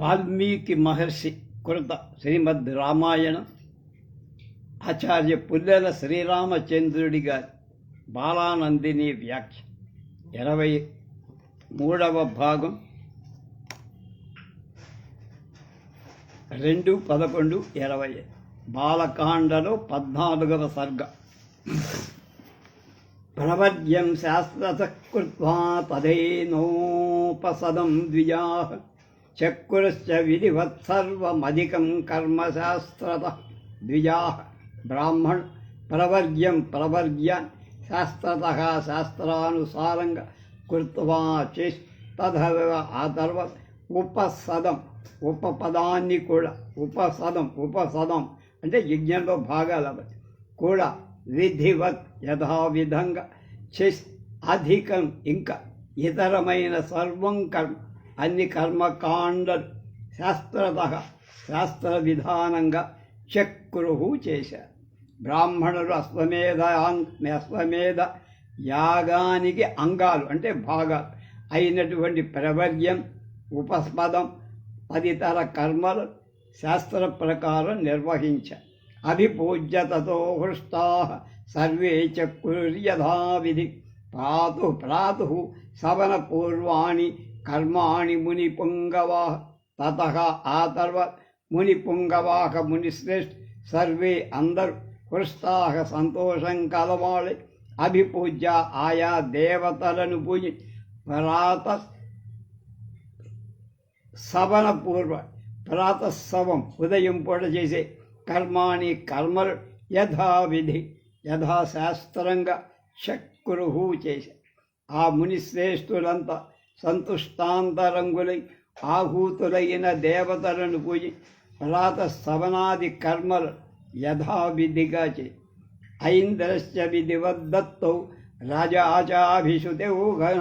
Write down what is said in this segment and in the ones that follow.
వాల్మీకి మహర్షి కృత శ్రీమద్ రామాయణం ఆచార్య పుల్లెల శ్రీరామచంద్రుడి గారి బాలానందిని వ్యాఖ్య. ఇరవై మూడవ భాగం. రెండు పదకొండు ఇరవై బాలకాండలో పద్నాలుగవ సర్గ. ప్రవర్గ్యం శాస్త్రసకృత్వా తదేనోపసదం ద్విజా. చక్కురశ్చ విధివత్సర్వమధికం కర్మశాస్త్రత. ద్విజా బ్రాహ్మణ్ ప్రవర్గ్యం ప్రవర్గ్య శాస్త్రత శాస్త్రానుసారంగా కృత్వా చేసి తదవ ఆ తర్వాత ఉపసదం. ఉపపదాన్ని కూడా ఉపసదం ఉపసదం అంటే యజ్ఞంలో భాగాలు కూడా విధివత్ యథావిధంగా చేసి అధికం ఇంకా ఇతరమైన సర్వం కర్మ అన్ని కర్మకాండలు శాస్త్రత శాస్త్ర విధానంగా చక్రుహు చేశారు బ్రాహ్మణులు అశ్వమేధ అశ్వమేధ యాగానికి అంగాలు అంటే భాగాలు అయినటువంటి ప్రవర్యం ఉపస్పదం తదితర కర్మలు శాస్త్ర ప్రకారం నిర్వహించ. అభిపూజ్యతతో హృష్టా సర్వే చక్రుర్యథావిధి ప్రాతు ప్రాతు సవనపూర్వాణి కర్మాణి ముని పుంగవా తత ఆ తర్వాత ముని పుంగవాహ మునిశ్రేష్ఠ సర్వే అందరు హృష్టాహ సంతోషం కలవాలి అభిపూజ్య ఆయా దేవతలను పూజి ప్రాత సవన పూర్వ ప్రాతస్సవం ఉదయం పూట చేసే కర్మాణి కర్మలు యథావిధి యథాశాస్త్రంగా చక్రుహు చేశారు ఆ మునిశ్రేష్ఠులంతా సంతుష్టాంతరంగులై ఆహూతులైన దేవతలను పూజి ప్రాత సవనాది కర్మలు యథావిధిగా చే. ఐంద్రశ్చ విధివద్దత్తౌ రాజాచాభిషుతౌ గణ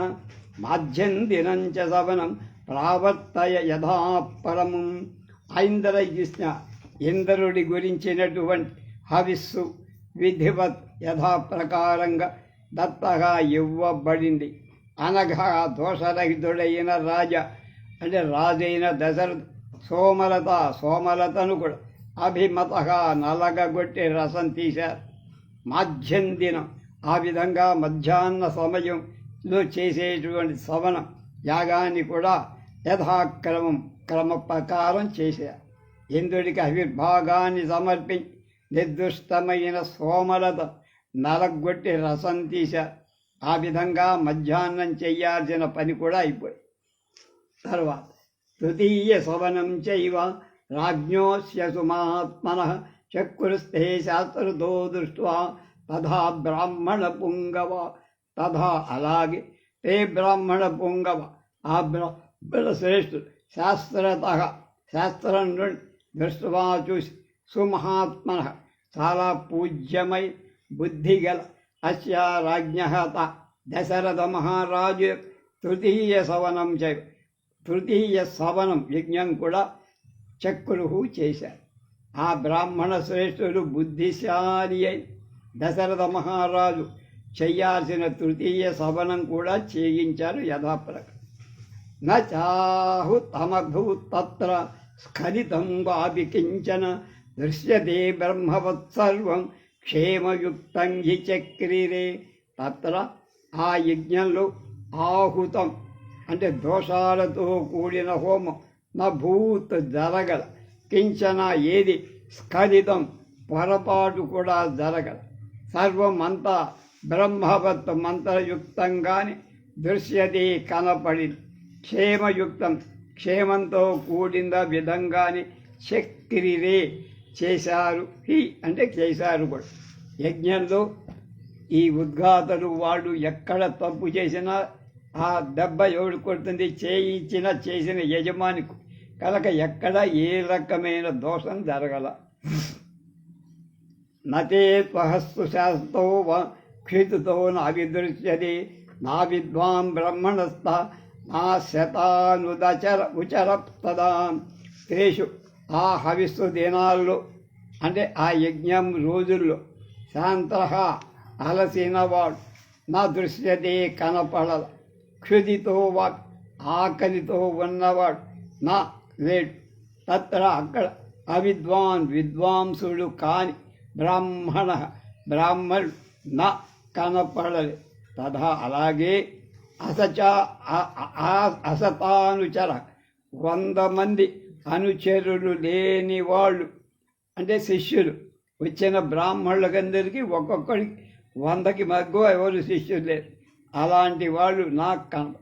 మాధ్యందినం చ సవనం ప్రావర్తయ యథా పరము. ఐంద్ర ఇచ్చిన ఇంద్రుడి గురించినటువంటి హవిస్సు విధివత్ యథాప్రకారంగా దత్తగా ఇవ్వబడింది. అనగా దోషరహితుడైన రాజ అంటే రాజైన దశరథ సోమలత సోమలతను కూడా అభిమత నలగగొట్టి రసం తీశారు. మాధ్యం దినం ఆ విధంగా మధ్యాహ్న సమయంలో చేసేటువంటి సవనం యాగాన్ని కూడా యథాక్రమం క్రమ ప్రకారం చేశారు. ఇంద్రుడికి అవిర్భాగాన్ని సమర్పించి నిర్దుష్టమైన సోమలత నలగొట్టి రసం తీశారు. ఆ విధంగా మధ్యాహ్నం చెయ్యాల్సిన పని కూడా అయిపోయింది తర్వాత తృతీయ శవనం చైవ రాజ్ఞోస్య సుమాత్మన చక్రుస్తే శాస్త్రతో దృష్ట్వా తథా బ్రాహ్మణ పుంగవ తథా అలాగే తే బ్రాహ్మణ పుంగవ. ఆ బ్రాహ్మణ శ్రేష్ఠుడు శాస్త్రత శాస్త్రం నుండి దృష్ట్వా చూసి సుమహాత్మన చాలా పూజ్యమై బుద్ధిగల అస్య రాజ్ఞ దశరథ మహారాజు తృతీయ సవనం చే తృతీయ సవనం యజ్ఞం కూడా చక్రుహు చేశారు. ఆ బ్రాహ్మణ శ్రేష్ఠుడు బుద్ధిశాలి అయి దశరథ మహారాజు చేయాల్సిన తృతీయ సవనం కూడా చేయించారు యథాప్రకారం. నాహు తమభూ తత్ర స్ఖలితం వాపి కించన దృశ్యతే బ్రహ్మవత్సర్వం క్షేమయుక్తం హి చక్రిరే. తత్ర ఆ యజ్ఞంలో ఆహుతం. అంటే దోషాలతో కూడిన హోమం. నా భూత్ జరగల. కించన ఏది స్ఖలితం పొరపాటు కూడా జరగల. సర్వమంతా బ్రహ్మవత్ మంత్రయుక్తంగానే దృశ్యది కనపడి క్షేమయుక్తం క్షేమంతో కూడిన విధంగానే చక్రిరే. చేశారు. హి అంటే చేశారు కూడా. యజ్ఞంలో ఈ ఉద్ఘాతలు వాళ్ళు ఎక్కడ తప్పు చేసినా ఆ దెబ్బ ఎవడు కొడుతుంది? చేయించిన చేసిన యజమాని కనుక ఎక్కడ ఏ రకమైన దోషం జరగల. నతే స్వహస్సు శాస్త్రో క్షితుతో నా నా విద్వాం బ్రహ్మణస్థ నా శతానుదచర ఉచర తదా తేషు ఆ హవిస్సు దినాల్లో అంటే ఆ యజ్ఞం రోజుల్లో శాంత అలసినవాడు. నా దృశ్యతే కనపడల. క్షుదితో వాక్ ఆకలితో ఉన్నవాడు. నా లేడు తత్ర అక్కడ అవిద్వాన్ విద్వాంసుడు కాని బ్రాహ్మణ బ్రాహ్మణుడు నా కనపడలే. తథా అలాగే అసచ అసతానుచర. వంద మంది అనుచరులు లేని వాళ్ళు. అంటే శిష్యులు. వచ్చిన బ్రాహ్మణులకందరికీ ఒక్కొక్కడికి వందకి మగ్గు ఎవరు శిష్యులు లేరు. అలాంటి వాళ్ళు నాకు కన.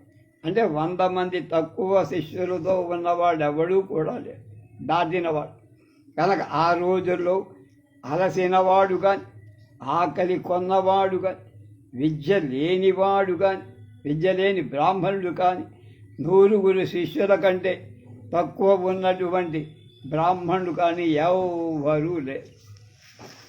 అంటే వంద మంది తక్కువ శిష్యులతో ఉన్నవాడు ఎవడూ కూడా లేరు దాటినవాడు కనుక ఆ రోజుల్లో అలసినవాడు కానీ ఆకలి కొన్నవాడు కానీ విద్య లేనివాడు కానీ విద్య లేని బ్రాహ్మణుడు కానీ నూరుగురు శిష్యుల కంటే తక్కువ ఉన్నటువంటి బ్రాహ్మణుడు కానీ ఎవరూ లే.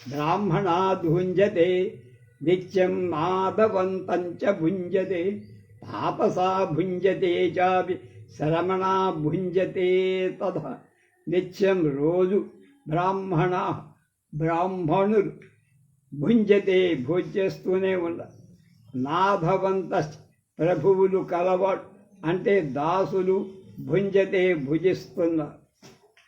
బ్రాహ్మణాధుంజతే నిత్యం మాధవంతంచ భుంజతే తాపసా భుంజతే చాపి శ్రమణా భుంజతే తథ. నిత్యం రోజు బ్రాహ్మణ బ్రాహ్మణులు భుంజతే భోజ్యస్తూనే ఉండ. నాభవంత ప్రభువులు కలవాడు అంటే దాసులు భుంజతే భుజిస్తున్నారు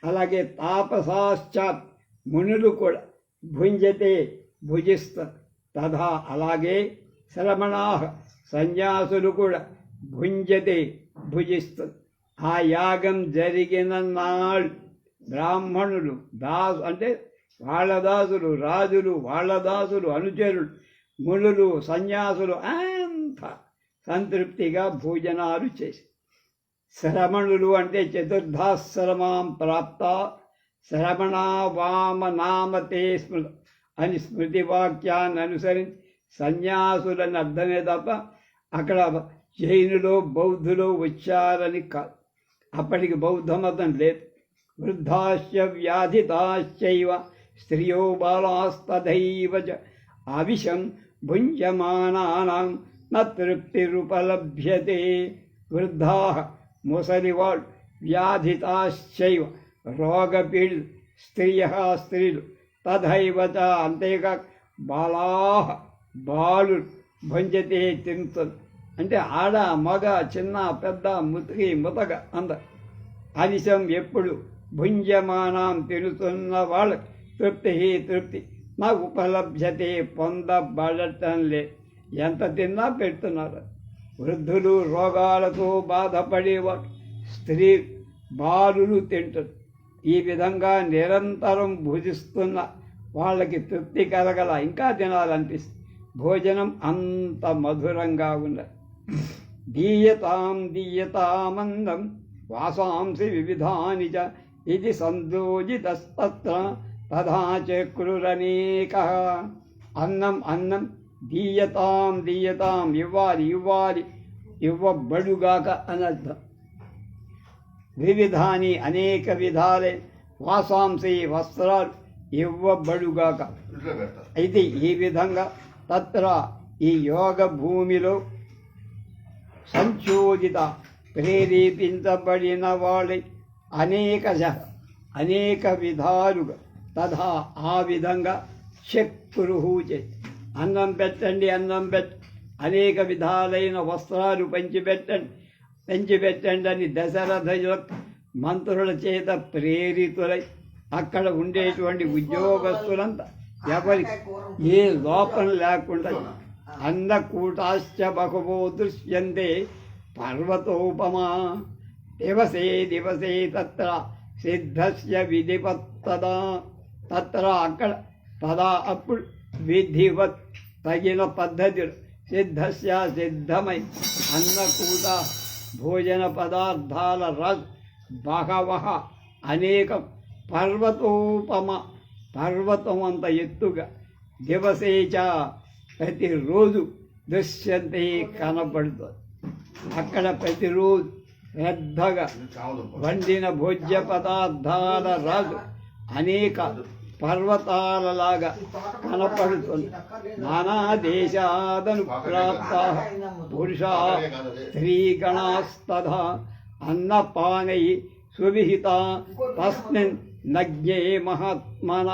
అలాగే తాపసాశ్చాత్ మునులు కూడా భుంజతే భుజిస్తారు తథా అలాగే శ్రమణాహ సన్యాసులు కూడా భుంజతే భుజిస్తారు ఆ యాగం జరిగిన నాడు బ్రాహ్మణులు దాసు అంటే వాళ్ళ దాసులు రాజులు వాళ్ళ దాసులు అనుచరులు మునులు సన్యాసులు అంత సంతృప్తిగా భోజనాలు చేసి శ్రమణులు అంటే చతుర్ధాశ్రమాం ప్రాప్త. శ్రమణ వామ స్మృ అని స్మృతి వాక్యాన్ని అనుసరించి సన్యాసులని అర్థమే తప్ప అక్కడ జైనులు బౌద్ధులు వచ్చారని కాదు అప్పటికి బౌద్ధ మతం లేదు. వృద్ధాశ్చ వ్యాధితాశ్చైవ స్త్రియో బాలాస్తథైవ అవిషం భుంజమానానాం న తృప్తిరుపలభ్యతే వృద్ధా ముసలివాళ్ళు వ్యాధితాశ్చైవ రోగపీడి స్త్రియ స్త్రీలు తథైవ అంతేకాక బాలా బాలు భంజతే తింతలు అంటే ఆడ మగ చిన్న పెద్ద ముతికి ముతగ అంద. అనిశం ఎప్పుడు భుంజమానం తిరుగుతున్న వాళ్ళకి తృప్తి తృప్తి. నాకు ఉపలభ్యతే పొందబడటం లేదు ఎంత తిన్నా పెడుతున్నారు. వృద్ధులు రోగాలతో బాధపడేవారు. స్త్రీ బాలులు తింటారు. ఈ విధంగా నిరంతరం భుజిస్తున్న వాళ్ళకి తృప్తి కలగల ఇంకా తినాలనిపిస్తుంది. భోజనం అంత మధురంగా ఉన్నది దీయతాం దీయతామందం వాసాంసి వివిధాని చ ఇది సంయోజితస్తత్ర తథా చక్రురనేక అన్నం అన్నం దీయతాం దీయతాం ఇవ్వాలి ఇవ్వాలి ఇవ్వబడుగాక అనర్థం వివిధాని అనేక విధాలే వాసాంసి వస్త్రాలు ఇవ్వబడుగాక. అయితే ఈ విధంగా తత్ర ఈ యోగ భూమిలో సంచోదిత ప్రేరేపించబడిన వాళ్ళ అనేక అనేక విధాలుగా తథా ఆ విధంగా చక్రుహు చే అన్నం పెట్టండి అన్నం పెట్ట అనేక విధాలైన వస్త్రాలు పంచిపెట్టండి పెంచిపెట్టండి అని దశరథ యొక్క మంత్రుల చేత ప్రేరితులై అక్కడ ఉండేటువంటి ఉద్యోగస్తులంతా ఎవరి ఏ లోపం లేకుండా అన్నకూటాశ్చ బహవో దృశ్యంతే పర్వతోపమా దివసే దివసే తత్ర సిద్ధస్య విధిపత్తదా తత్ర అక్కడ తదా అప్పుడు విధివత్ తగిన పద్ధతిలో సిద్ధస్య సిద్ధమై అన్నకూట భోజన పదార్థాల రస్ బహవహ అనేకం పర్వతోపమ పర్వతం అంత ఎత్తుగా దివసేచ ప్రతిరోజు దృశ్యంతే కనబడుతుంది అక్కడ ప్రతిరోజు శ్రద్ధగా వండిన భోజ్య పదార్థాల రాజు అనేక పర్వతాలలాగా కనపడుతుంది. నానా దేశాదను ప్రాప్త. పురుషా స్త్రీగణాస్తథా అన్నపానై సువిహిత. తస్మిన్ నజ్ఞే మహాత్మన.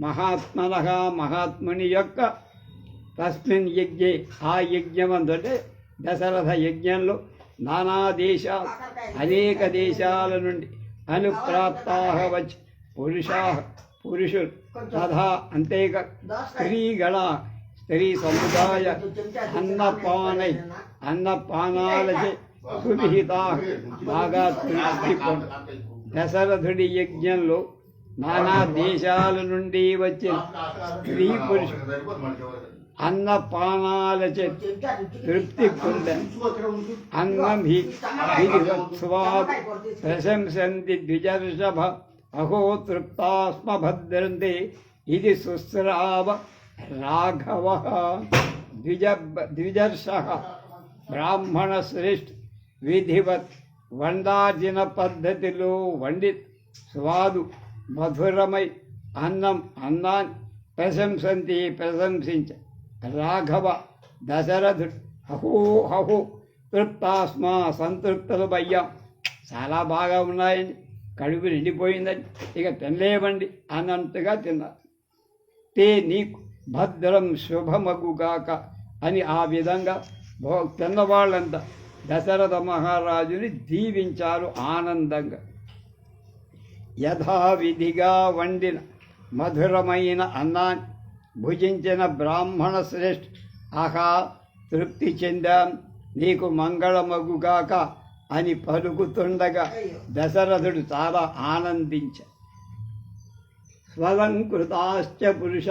మహాత్మన మహాత్ముని యొక్క తస్మిన్ యజ్ఞే ఆ యజ్ఞమందంటే దశరథ యజ్ఞంలో నానా దేశ అనేక దేశాల నుండి అనుప్రాప్తాः వచ్ పురుషాः పురుషులు తథా అంతేక స్త్రీగణ స్త్రీ సముదాయ అన్నపానై అన్నపానాలచే సువిహితా బాగా తృప్తి దశరథుడి యజ్ఞంలో నానా దేశాల నుండి వచ్చిన స్త్రీ పురుషులు అన్నపానాలచే తృప్తి పొంద. అన్నం హి విధివత్స్వాద్ ప్రశంసంతి ద్విజర్షభ అహో తృప్తాస్మ భద్రంది ఇది సుస్రావ రాఘవ. ద్విజ ద్విజర్ష. బ్రాహ్మణ శ్రేష్ఠ విధివత్ వండార్జన పద్ధతిలో వండి స్వాదు మధురమై అన్నం అన్నాన్ని ప్రశంసంతి ప్రశంసించ. రాఘవ దశరథుడు అహో అహో తృప్తాస్మా సంతృప్తులు భయ్యం. చాలా బాగా ఉన్నాయండి. కడుపు నిండిపోయిందని ఇక తినలేవండి అన్నంతగా తిన్నారు తే నీకు భద్రం శుభమగుగాక అని ఆ విధంగా భో తిన్నవాళ్ళంతా దశరథ మహారాజుని దీవించారు ఆనందంగా. యథావిధిగా వండిన మధురమైన అన్నాన్ని భుజించిన బ్రాహ్మణ శ్రేష్ఠ ఆహా తృప్తి చెందాం నీకు మంగళమగుగాక అని పలుకుతుండగా దశరథుడు చాలా ఆనందించాడు స్వలంకృతాశ్చ పురుష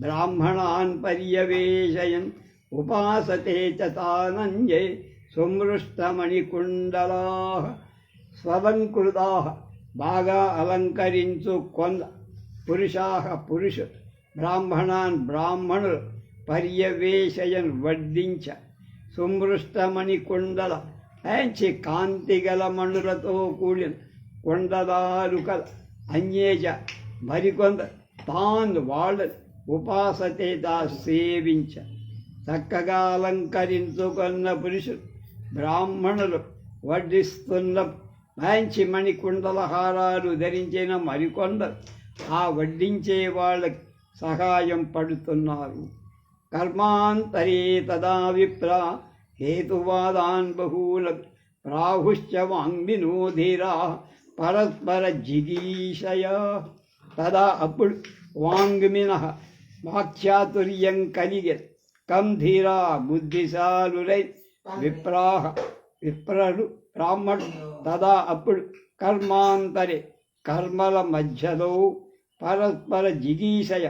బ్రాహ్మణాన్ పర్యవేశయన్ ఉపాసతే చ తానంజే సుమృష్టమణికుండలా స్వలంకృతా బాగా అలంకరించు కొంద పురుషా పురుషు బ్రాహ్మణాన్ బ్రాహ్మణులు పర్యవేశయన్ వడ్డించ. సుమృష్టమణి కుండల కాంతి కాంతిగల మణులతో కూడిన కొండదారు కల అన్యేజ మరికొంద తాను వాళ్ళ ఉపాసతేత సేవించ. చక్కగా అలంకరించుకున్న పురుషులు బ్రాహ్మణులు వడ్డిస్తున్న మంచి మణికుండల హారాలు ధరించిన మరికొందరు ఆ వడ్డించే వాళ్ళకి సహాయం పడుతున్నారు. కర్మాంతరే తదా విప్ర హేతువాదాన్ బహూల ప్రాహుశ్చ వాంగ్వినోధీరా పరస్పర జిగీషయ. తదా అప్పుడు వాంగ్మిన వాక్చాతుర్యం కలిగే. కంధీరా బుద్ధిశాలురై విప్రాహ విప్రలు బ్రాహ్మణుడు తదా అప్పుడు కర్మాంతరే కర్మల మధ్యలో పరస్పర జిగీషయ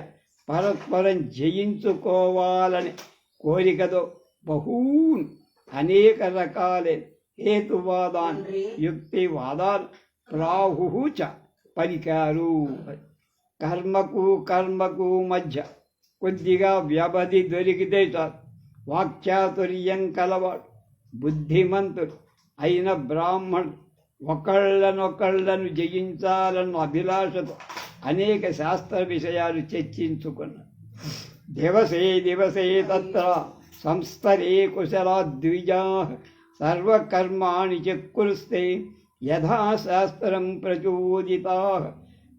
పరస్పరం జయించుకోవాలని కోరికతో బహూన్ అనేక రకాలే హేతువాదాన్ యుక్తివాదాలు ప్రాహు చ పలికారు. కర్మకు కర్మకు మధ్య కొద్దిగా వ్యవధి దొరికితే చాలు. వాక్చాతుర్యం కలవాడు బుద్ధిమంతుడు అయిన బ్రాహ్మణుడు ఒకళ్ళనొకళ్ళను జయించాలన్న అభిలాషతో అనేక శాస్త్ర విషయాలు చర్చించుకున్నారు దివసే దివసే తత్ర సంస్తరే కుశలా ద్విజా సర్వకర్మాణి यथा యథాశాస్త్రం प्रचोदिताः।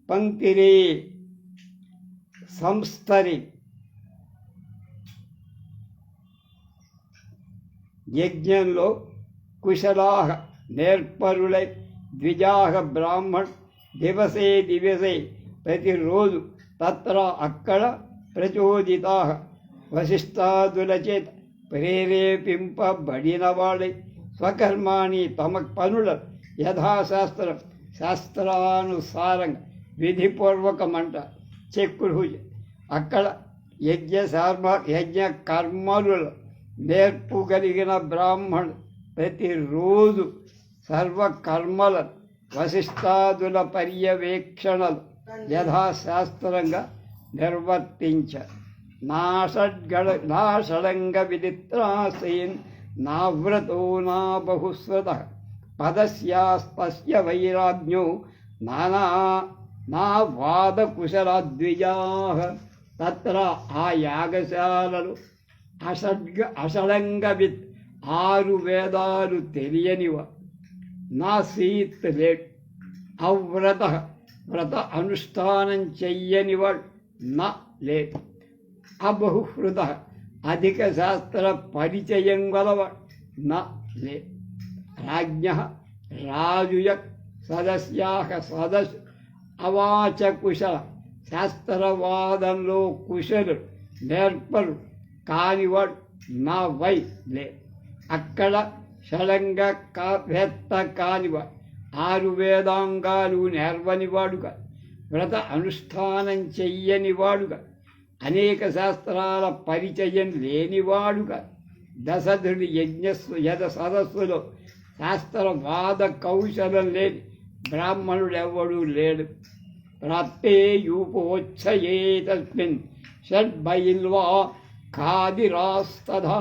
పంక్తిరే సంస్తరి యజ్ఞంలో కుశలాహ నేర్పరులై ద్విజాహ బ్రాహ్మణ్ దివసే దివసే ప్రతిరోజు తత్ర అక్కడ ప్రచోదితా వశిష్టాదులచేత ప్రేరేపింపబడిన వాళ్ళై స్వకర్మాణి తమ పనుల యథాశాస్త్రం శాస్త్రానుసారంగా విధిపూర్వకమంట చెక్కులు అక్కడ యజ్ఞ శర్మ యజ్ఞ కర్మలు నేర్పుగలిగిన బ్రాహ్మణుడు ప్రతిరోజు సర్వకర్మల వశిష్టాదుల పర్యవేక్షణలు యథాశాస్త్రంగా నిర్వర్తించారు నా షడ్గళ నా షడంగ విదిత్రాసేన్ నా వ్రతో నా బహుస్వత పదస్యాస్తస్య వైరాజ్ఞో నానా నా వాదకుశలద్విజా తత్ర ఆ యాగశాలలు అషడ్గ అషడంగవిత్ ఆరు వేదాలు తెలియనివ నా సీత్ లేట్ అవ్రత వ్రత అనుష్ఠానం చెయ్యనివాడు నా లేట్ అబహుహృత అధిక శాస్త్ర పరిచయం గలవ నా లే రాజ్ఞ రాజుయ సదస్యా సదస్ అవాచ కుశల శాస్త్రవాదంలో కుశలు నేర్పరు కానివాడు నా వై లే అక్కడ షడంగ కాభ్యత్త కానివాడు ఆరు వేదాంగాలు నేర్వనివాడుగా వ్రత అనుష్ఠానం చెయ్యనివాడుగా అనేక శాస్త్రాల పరిచయం లేనివాడుగా దశధుడి యజ్ఞస్సు యద సదస్సులో శాస్త్రవాద కౌశలం లేని బ్రాహ్మణుడెవ్వడూ లేడు. ప్రాప్తే యూపోచ్చయే తస్మిన్ షడ్బైల్వా ఖాదిరాస్తథా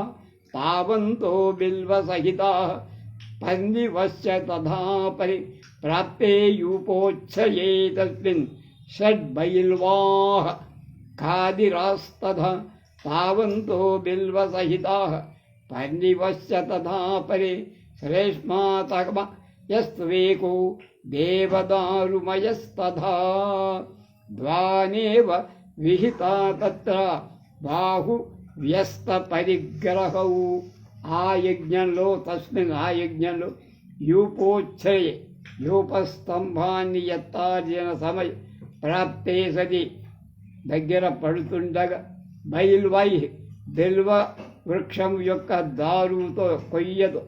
తావంతో బిల్వసహితా పందివశ్చ తథా పరి ప్రాప్తే యూపోచ్చయే తస్మిన్ షడ్బైల్వాः ఖాదిరాస్తథా తావంతో బిల్వసహితా పందివశ్చ తథా పరి శ్రేష్మాతమ యస్త్వేకో దేవదారుమయస్తథా ద్వానేవ విహితా తత్ర బాహు వ్యస్త పరిగ్రహౌ ఆ యజ్ఞంలో తస్మిన్ ఆ యజ్ఞంలో యూపోచ్చయే యూపస్తంభాన్ని ఎత్తార్జన సమయ ప్రాప్తే సది దగ్గర పడుతుండగా బయలువై బిల్వ వృక్షం యొక్క దారుతో కొయ్యతో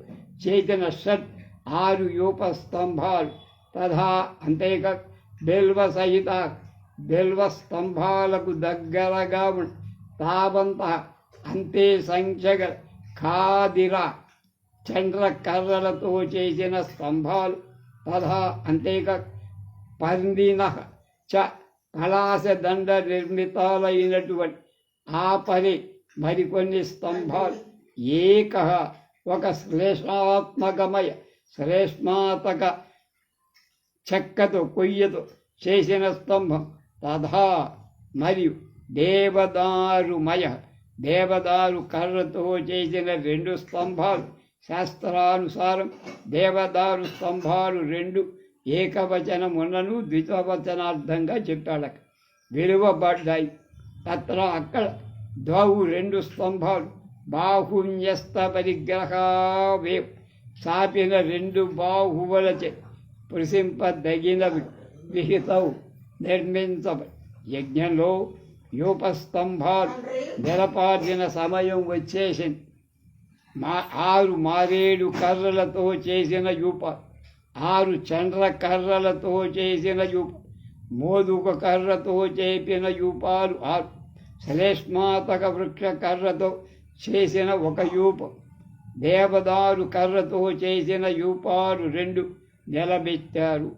చేసిన షట్ ఆరు యూప స్తంభాలు తథా అంతేక బిల్వ సహిత బిల్వ స్తంభాలకు దగ్గరగా తావంత అంతే సంఖ్యగ ఖాదిర చంద్ర కర్రలతో చేసిన స్తంభాలు. తథా అంతేక పందిన చ కళాశదండ నిర్మితాలైనటువంటి ఆ పని మరికొన్ని స్తంభాలు ఏక ఒక శ్లేషాత్మకమయ శ్లేష్మాతక చెక్కతో కొయ్యతో చేసిన స్తంభం. తథా మరియు దేవదారుమయ దేవదారు కర్రతో చేసిన రెండు స్తంభాలు. శాస్త్రానుసారం దేవదారు స్తంభాలు రెండు ఏకవచనములను ద్వితవచనార్థంగా చెప్పాడు విలువబడ్డాయి తత్ర అక్కడ ద్వౌ రెండు స్తంభాలు. బాహున్యస్త పరిగ్రహావే సాపిన రెండు బాహువులచే స్పృశింపదగినవి విహితవు నిర్మించబడి యజ్ఞంలో యూపస్తంభాలు. నిలపార్చిన సమయం వచ్చేసింది. మా ఆరు మారేడు కర్రలతో చేసిన యూప ఆరు చండ్ర కర్రలతో చేసిన యూ మోదుక కర్రతో చేపిన యూపాలు ఆరు శ్లేష్మాతక వృక్ష కర్రతో చేసిన ఒక యూప దేవదారు కర్రతో చేసిన యూపాలు రెండు నిలబెట్టారు.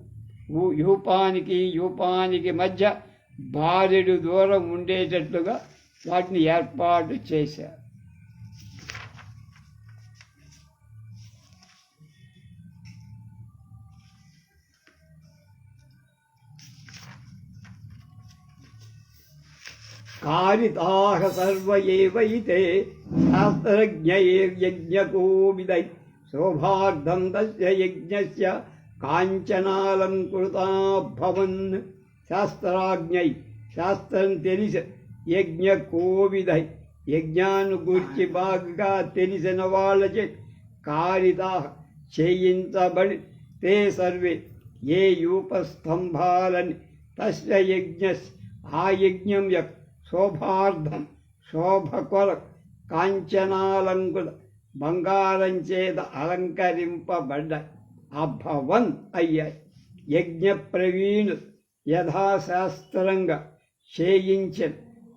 యూపానికి యూపానికి మధ్య బారెడు దూరం ఉండేటట్లుగా వాటిని ఏర్పాటు చేశారు. కారితాహ సర్వయేవైతే శాస్త్రజ్ఞయజ్ఞకోవిదై శోభార్థం తస్య యజ్ఞస్య కాంచనాలంకృతాభవన్ శాస్త్రాజ్ఞై శాస్త్రం తెలిసి యజ్ఞ కోవిదై యజ్ఞాన్ని గురించి బాగా తెలిసిన వాళ్ళచే కారితా చేయించబడి తే సర్వే ఏ యూపస్తంభాలని తస్య యజ్ఞ ఆ యజ్ఞం యొక్క శోభార్థం శోభకొర కాంచనాలంకుల బంగారం అలంకరింపబడ్డ అభవన్ అయ్యాయి యజ్ఞ ప్రవీణు యథాశాస్త్రంగా చేయించిన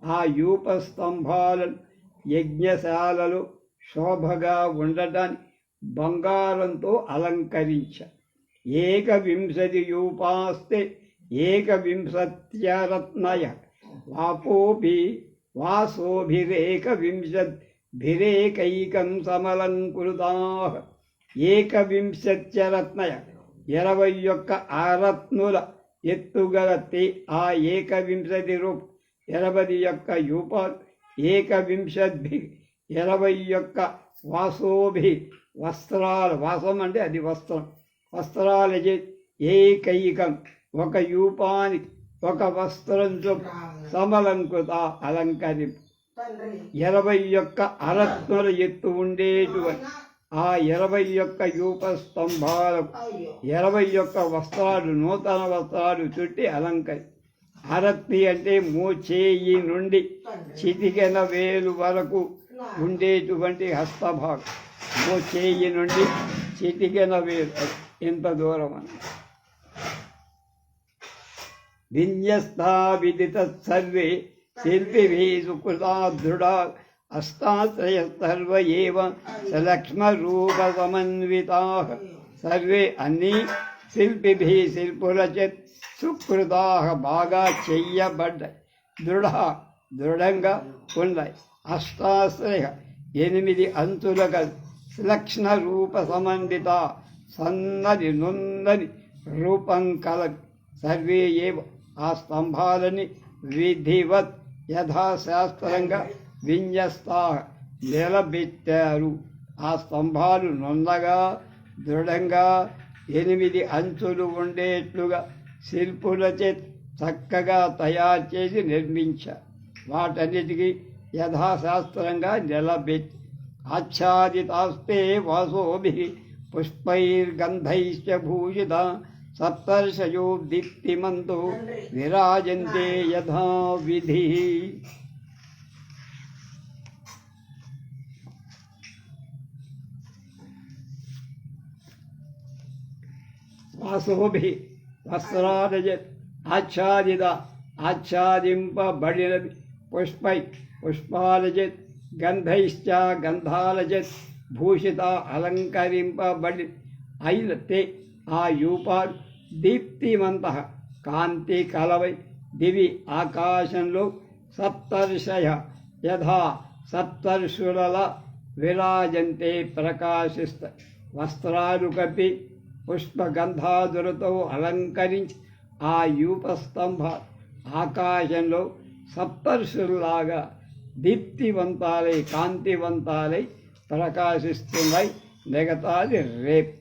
ఆ యూపస్తంభాలను యజ్ఞశాలలు యజ్ఞశాలలో శోభగా ఉండటానికి బంగారంతో అలంకరించ. ఏకవింశతి యూపాస్తే ఏకవింశత్యరత్నయ వాపోభి వాసోభిరేకవింశద్భిరేకైకం సమలంకృతా ఏకవింశత్యరత్నయ ఇరవై యొక్క ఆరత్నుల ఎత్తుగల తే ఆ ఏకవింశతి రూప్ ఇరవై యొక్క యూప ఏకవింశద్భి ఇరవై యొక్క వాసోభి వస్త్రాలు. వాసం అంటే అది వస్త్రం. వస్త్రాలజి ఏకైకం ఒక యూపానికి ఒక వస్త్రం చొప్పున సమలంకృత అలంకరింపు ఇరవై యొక్క అరత్నుల ఎత్తు ఉండేటువంటి ఆ ఇరవై యొక్క యూప స్తంభాలకు ఇరవై యొక్క వస్త్రాలు నూతన వస్త్రాలు చుట్టి అలంకరి అరత్తి అంటే మోచేయి నుండి చితికెన వేలు వరకు ఉండేటువంటి హస్తభాగం. మోచేయి నుండి చితికెన వేలు. ఇంత దూరం అని విన్యస్తా విదిత సర్వే శిల్పిభి సుకృతా దృఢా అష్టాశ్రయ సర్వ సర్వే అన్ని శిల్పిభి శిల్పులచే సుకృతా బాగా చెయ్యబడ్డాయి దృఢ దృఢంగా ఉన్నాయి అష్టాశ్రయ ఎనిమిది అంచుల సులక్షణ రూప సమన్విత సన్నది నున్నది రూపం కల సర్వే ఏవ ఆ స్తంభాలని విధివత్ యథాశాస్త్రంగా విన్యస్తా నిలబెట్టారు. ఆ స్తంభాలు నొందగా దృఢంగా ఎనిమిది అంచులు ఉండేట్లుగా శిల్పులచే చక్కగా తయారు చేసి నిర్మించారు వాటన్నిటికీ యథాశాస్త్రంగా నిలబెట్టి. ఆచ్ఛాదితాస్తే వాసోభి పుష్పైర్గంధైశ్చ భూషిత సప్తర్షయో దీప్తిమంతో విరాజంతే యథా విధి వాసోభి వస్త్రాదజ ఆచ్ఛాదిత ఆచ్ఛాదింపబడినవి పుష్పై పుష్పాలజత్ గంధైశ్చ గంధాలజత్ భూషిత అలంకరింపబడి అయితే ఆ యూపాలు దీప్తిమంత కాంతి కలవై దివి ఆకాశంలో సప్తర్షయ యథా సప్తర్షుల విరాజంతే ప్రకాశిస్త. వస్త్రాలు కప్పి పుష్పగంధాదులతో అలంకరించి ఆ యూపస్తంభ ఆకాశంలో సప్తర్షుల్లాగా దీప్తివంతాలై కాంతివంతాలై ప్రకాశిస్తున్నాయి. మిగతాది రేపు